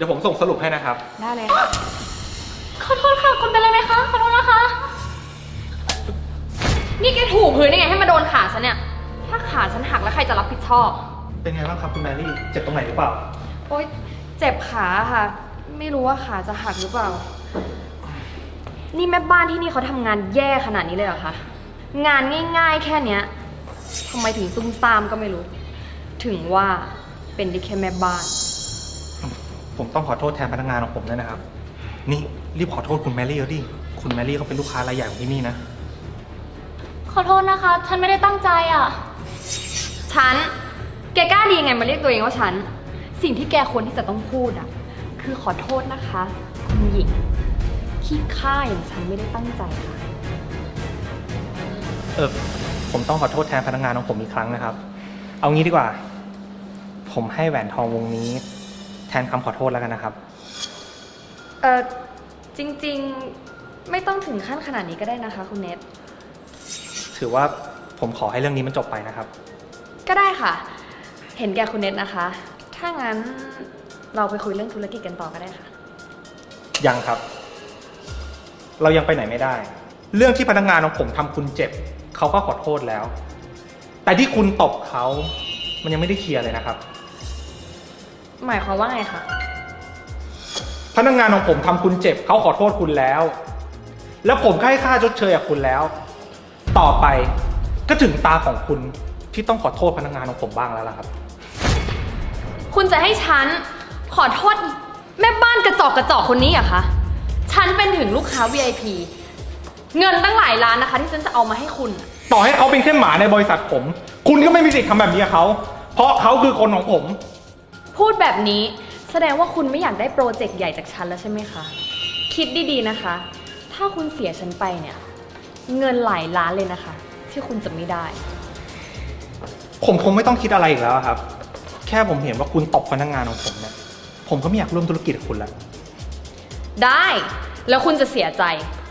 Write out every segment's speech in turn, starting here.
ดี๋ยวผมส่งสรุปให้นะครับ ได้เลยขอโทษค่ะคุณเป็นอะไรไหมคะ ขอโทษนะคะ นี่แกถูพื้นยังไงให้มาโดนขาฉันเนี่ย ถ้าขาฉันหักแล้วใครจะรับผิดชอบ เป็นไงบ้างครับคุณแมรี่ เจ็บตรงไหนหรือเปล่า โอ๊ย เจ็บขาค่ะ ไม่รู้ว่าขาจะหักหรือเปล่า นี่แม่บ้านที่นี่เขาทำงานแย่ขนาดนี้เลยเหรอคะ งานง่ายๆแค่เนี้ยทำไมถึงซุ่มซ่ามก็ไม่รู้ ถึงว่าเป็นได้แค่แม่บ้าน ผมต้องขอโทษแทนพนักงานของผมด้วยนะครับ นี่รีบขอโทษคุณแมรี่แล้วดิ คุณแมรี่เขาเป็นลูกค้ารายใหญ่ของที่นี่นะ ขอโทษนะคะ ฉันไม่ได้ตั้งใจอะ ฉัน แกกล้าดียังไงมาเรียกตัวเองว่าฉัน สิ่งที่แกควรที่จะต้องพูดอะ คือขอโทษนะคะ คุณหญิงขี้ข้าอย่างฉันไม่ได้ตั้งใจค่ะ เออผมต้องขอโทษแทนพนักงานของผมอีกครั้งนะครับ เอางี้ดีกว่า ผมให้แหวนทองวงนี้ แทนคำขอโทษแล้วกันนะครับ เออจริงๆไม่ต้องถึงขั้นขนาดนี้ก็ได้นะคะ คุณเนทถือว่าผมขอให้เรื่องนี้มันจบไปนะครับ ก็ได้ค่ะ เห็นแกคุณเนทนะคะ ถ้างั้นเราไปคุยเรื่องธุรกิจกันต่อก็ได้ค่ะ ยังครับ เรายังไปไหนไม่ได้ เรื่องที่พนักงานของผมทำคุณเจ็บ เขาก็ขอโทษแล้ว แต่ที่คุณตบเขา มันยังไม่ได้เคลียร์เลยนะครับ หมายความว่าไงคะ พนักงานของผมทำคุณเจ็บเขาขอโทษคุณแล้ว แล้วผมก็ให้ค่าชดเชยกับคุณแล้ว ต่อไปก็ถึงตาของคุณที่ต้องขอโทษพนักงานของผมบ้างแล้วล่ะครับ คุณจะให้ฉันขอโทษแม่บ้านกระจอกกระจอกคนนี้เหรอะคะ ฉันเป็นถึงลูกค้า VIP เงินตั้งหลายล้านนะคะ ที่ฉันจะเอามาให้คุณ ต่อให้เขาเป็นแค่หมาในบริษัทผม คุณก็ไม่มีสิทธิ์ทำแบบนี้กับเขา เพราะเขาคือคนของผม พูดแบบนี้แสดงว่าคุณไม่อยากได้โปรเจกต์ใหญ่จากฉันแล้วใช่ไหมคะ คิดดีๆนะคะ ถ้าคุณเสียฉันไปเนี่ย เงินหลายล้านเลยนะคะ ที่คุณจะไม่ได้ ผมคงไม่ต้องคิดอะไรอีกแล้วครับ แค่ผมเห็นว่าคุณตบพนักงานของผมเนี่ย ผมก็ไม่อยากร่วมธุรกิจกับคุณแล้ว ได้แล้วคุณจะเสียใจ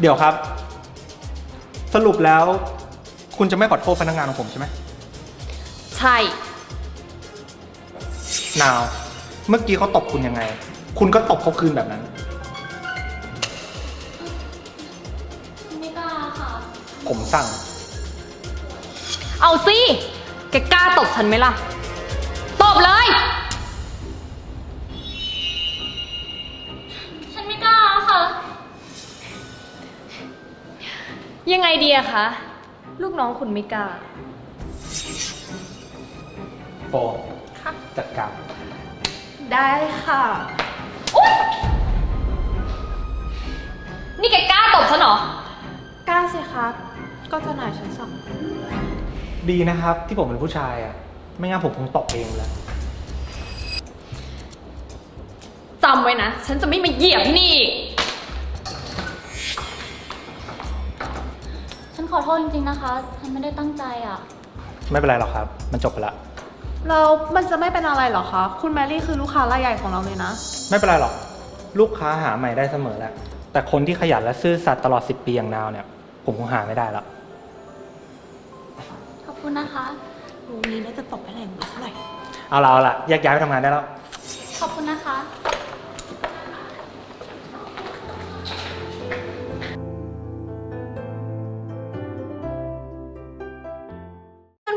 เดี๋ยวครับ สรุปแล้ว คุณจะไม่ขอโทษพนักงานของผมใช่ไหม ใช่ นาว เมื่อกี้เขาตบคุณยังไง คุณก็ตบเขาคืนแบบนั้น ไม่กล้าค่ะ ผมสั่ง เอาสิ แกกล้าตบฉันไหมล่ะ ตบเลย ฉันไม่กล้าค่ะ ยังไงดีอะคะ ลูกน้องคุณไม่กล้า โฟจัดการ ได้ค่ะนี่แกกล้าตบฉันเหรอ กล้าสิครับก็เจะนายฉันสั่งดีนะครับ ที่ผมเป็นผู้ชายอะ ไม่งั้นผมคงตบเองแล้ว จำไว้นะ ฉันจะไม่มาเหยียบที่นี่อีก ฉันขอโทษจริงๆนะคะ ฉันไม่ได้ตั้งใจอะ ไม่เป็นไรหรอกครับ มันจบไปละ แล้วมันจะไม่เป็นอะไรเหรอคะ คุณแมรี่คือลูกค้ารายใหญ่ของเราเลยนะ ไม่เป็นไรหรอก ลูกค้าหาใหม่ได้เสมอแหละ แต่คนที่ขยันและซื่อสัตย์ตลอด 10 ปีอย่างนาวเนี่ย ผมคงหาไม่ได้แล้ว ขอบคุณนะคะวันนี้น่าจะตกไปแรงเท่าไหร่เอาละเอาละแยกย้ายไปทำงานได้แล้ว ขอบคุณนะคะ